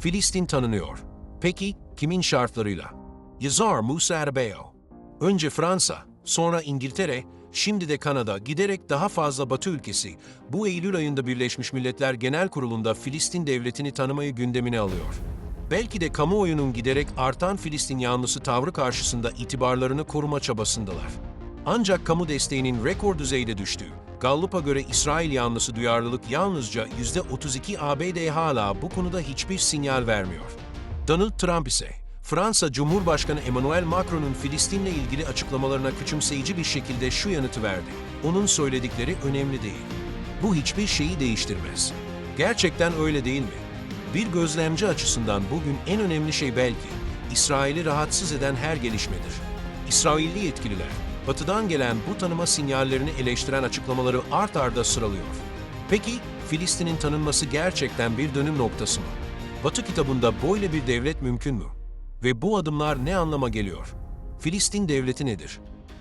Filistin tanınıyor. Peki kimin şartlarıyla? Yazar Musa Arabeo. Önce Fransa, sonra İngiltere, şimdi de Kanada giderek daha fazla Batı ülkesi bu Eylül ayında Birleşmiş Milletler Genel Kurulu'nda Filistin devletini tanımayı gündemine alıyor. Belki de kamuoyunun giderek artan Filistin yanlısı tavrı karşısında itibarlarını koruma çabasındalar. Ancak kamu desteğinin rekor düzeyde düştüğü, Gallup'a göre İsrail yanlısı duyarlılık yalnızca %32 ABD hala bu konuda hiçbir sinyal vermiyor. Donald Trump ise Fransa Cumhurbaşkanı Emmanuel Macron'un Filistin'le ilgili açıklamalarına küçümseyici bir şekilde şu yanıtı verdi. Onun söyledikleri önemli değil. Bu hiçbir şeyi değiştirmez. Gerçekten öyle değil mi? Bir gözlemci açısından bugün en önemli şey belki İsrail'i rahatsız eden her gelişmedir. İsrailli yetkililer, Batı'dan gelen bu tanıma sinyallerini eleştiren açıklamaları art arda sıralıyor. Peki Filistin'in tanınması gerçekten bir dönüm noktası mı? Batı kitabında böyle bir devlet mümkün mü? Ve bu adımlar ne anlama geliyor? Filistin devleti nedir?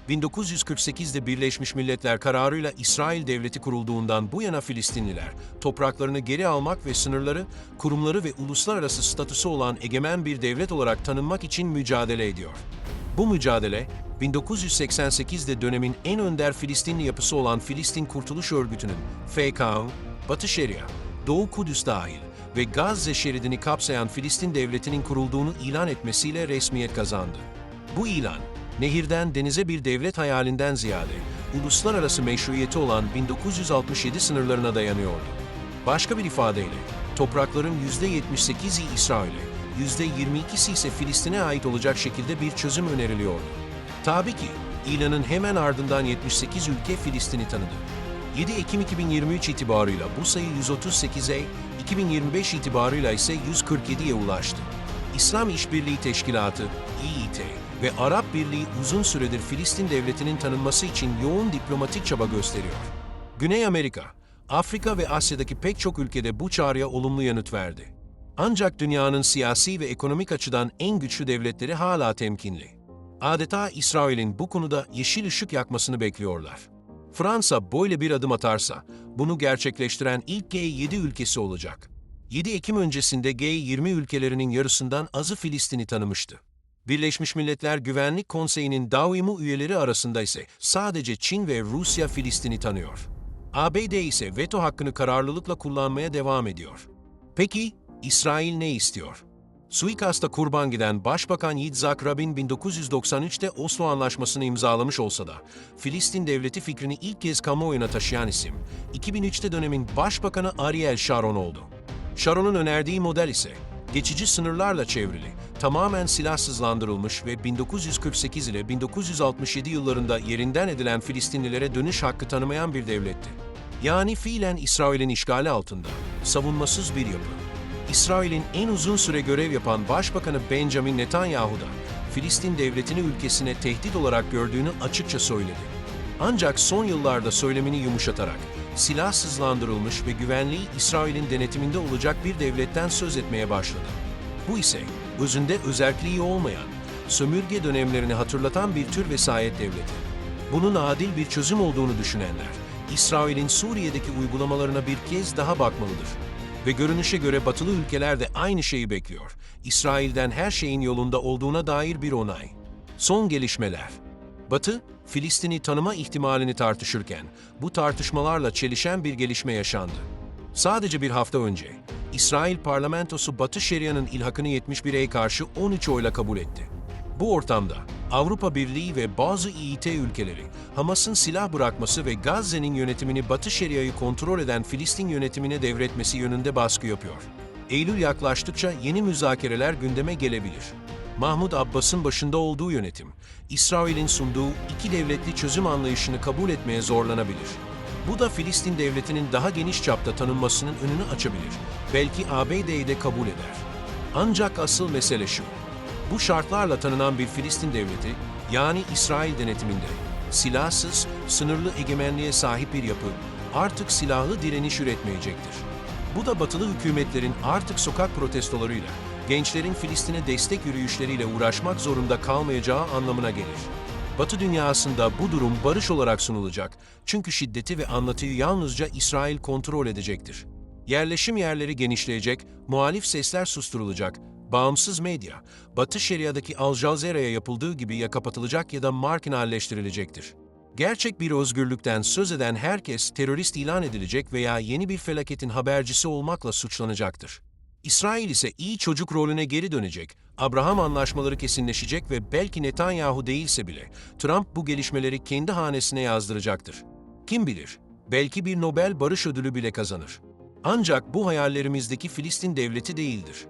1948'de Birleşmiş Milletler kararıyla İsrail devleti kurulduğundan bu yana Filistinliler, topraklarını geri almak ve sınırları, kurumları ve uluslararası statüsü olan egemen bir devlet olarak tanınmak için mücadele ediyor. Bu mücadele, 1988'de dönemin en önder Filistinli yapısı olan Filistin Kurtuluş Örgütü'nün FKÖ, Batı Şeria, Doğu Kudüs dahil ve Gazze şeridini kapsayan Filistin devletinin kurulduğunu ilan etmesiyle resmiyet kazandı. Bu ilan, nehirden denize bir devlet hayalinden ziyade uluslararası meşruiyeti olan 1967 sınırlarına dayanıyordu. Başka bir ifadeyle, toprakların %78'i İsrail'e, %22'si ise Filistin'e ait olacak şekilde bir çözüm öneriliyordu. Tabii ki ilanın hemen ardından 78 ülke Filistin'i tanıdı. 7 Ekim 2023 itibarıyla bu sayı 138'e, 2025 itibarıyla ise 147'ye ulaştı. İslam İşbirliği Teşkilatı, İİT ve Arap Birliği uzun süredir Filistin devletinin tanınması için yoğun diplomatik çaba gösteriyor. Güney Amerika, Afrika ve Asya'daki pek çok ülkede bu çağrıya olumlu yanıt verdi. Ancak dünyanın siyasi ve ekonomik açıdan en güçlü devletleri hala temkinli. Adeta İsrail'in bu konuda yeşil ışık yakmasını bekliyorlar. Fransa böyle bir adım atarsa, bunu gerçekleştiren ilk G7 ülkesi olacak. 7 Ekim öncesinde G20 ülkelerinin yarısından azı Filistin'i tanımıştı. Birleşmiş Milletler Güvenlik Konseyi'nin daimi üyeleri arasında ise sadece Çin ve Rusya Filistin'i tanıyor. ABD ise veto hakkını kararlılıkla kullanmaya devam ediyor. Peki İsrail ne istiyor? Suikasta kurban giden Başbakan Yitzhak Rabin 1993'te Oslo Anlaşması'nı imzalamış olsa da, Filistin devleti fikrini ilk kez kamuoyuna taşıyan isim, 2003'te dönemin Başbakanı Ariel Sharon oldu. Sharon'un önerdiği model ise, geçici sınırlarla çevrili, tamamen silahsızlandırılmış ve 1948 ile 1967 yıllarında yerinden edilen Filistinlilere dönüş hakkı tanımayan bir devletti. Yani fiilen İsrail'in işgali altında, savunmasız bir yapı. İsrail'in en uzun süre görev yapan Başbakanı Benjamin Netanyahu da Filistin devletini ülkesine tehdit olarak gördüğünü açıkça söyledi. Ancak son yıllarda söylemini yumuşatarak silahsızlandırılmış ve güvenliği İsrail'in denetiminde olacak bir devletten söz etmeye başladı. Bu ise özünde özerkliği olmayan, sömürge dönemlerini hatırlatan bir tür vesayet devleti. Bunun adil bir çözüm olduğunu düşünenler, İsrail'in Suriye'deki uygulamalarına bir kez daha bakmalıdır. Ve görünüşe göre batılı ülkeler de aynı şeyi bekliyor. İsrail'den her şeyin yolunda olduğuna dair bir onay. Son gelişmeler. Batı, Filistin'i tanıma ihtimalini tartışırken, bu tartışmalarla çelişen bir gelişme yaşandı. Sadece bir hafta önce, İsrail parlamentosu Batı Şeria'nın ilhakını 71'e karşı 13 oyla kabul etti. Bu ortamda Avrupa Birliği ve bazı İİT ülkeleri Hamas'ın silah bırakması ve Gazze'nin yönetimini Batı Şeria'yı kontrol eden Filistin yönetimine devretmesi yönünde baskı yapıyor. Eylül yaklaştıkça yeni müzakereler gündeme gelebilir. Mahmud Abbas'ın başında olduğu yönetim, İsrail'in sunduğu iki devletli çözüm anlayışını kabul etmeye zorlanabilir. Bu da Filistin devletinin daha geniş çapta tanınmasının önünü açabilir. Belki ABD'yi de kabul eder. Ancak asıl mesele şu. Bu şartlarla tanınan bir Filistin devleti, yani İsrail denetiminde, silahsız, sınırlı egemenliğe sahip bir yapı, artık silahlı direniş üretmeyecektir. Bu da batılı hükümetlerin artık sokak protestolarıyla, gençlerin Filistin'e destek yürüyüşleriyle uğraşmak zorunda kalmayacağı anlamına gelir. Batı dünyasında bu durum barış olarak sunulacak çünkü şiddeti ve anlatıyı yalnızca İsrail kontrol edecektir. Yerleşim yerleri genişleyecek, muhalif sesler susturulacak, bağımsız medya, Batı Şeria'daki Al Jazeera'ya yapıldığı gibi ya kapatılacak ya da marjinalleştirilecektir. Gerçek bir özgürlükten söz eden herkes terörist ilan edilecek veya yeni bir felaketin habercisi olmakla suçlanacaktır. İsrail ise iyi çocuk rolüne geri dönecek, Abraham anlaşmaları kesinleşecek ve belki Netanyahu değilse bile Trump bu gelişmeleri kendi hanesine yazdıracaktır. Kim bilir, belki bir Nobel Barış Ödülü bile kazanır. Ancak bu hayallerimizdeki Filistin devleti değildir.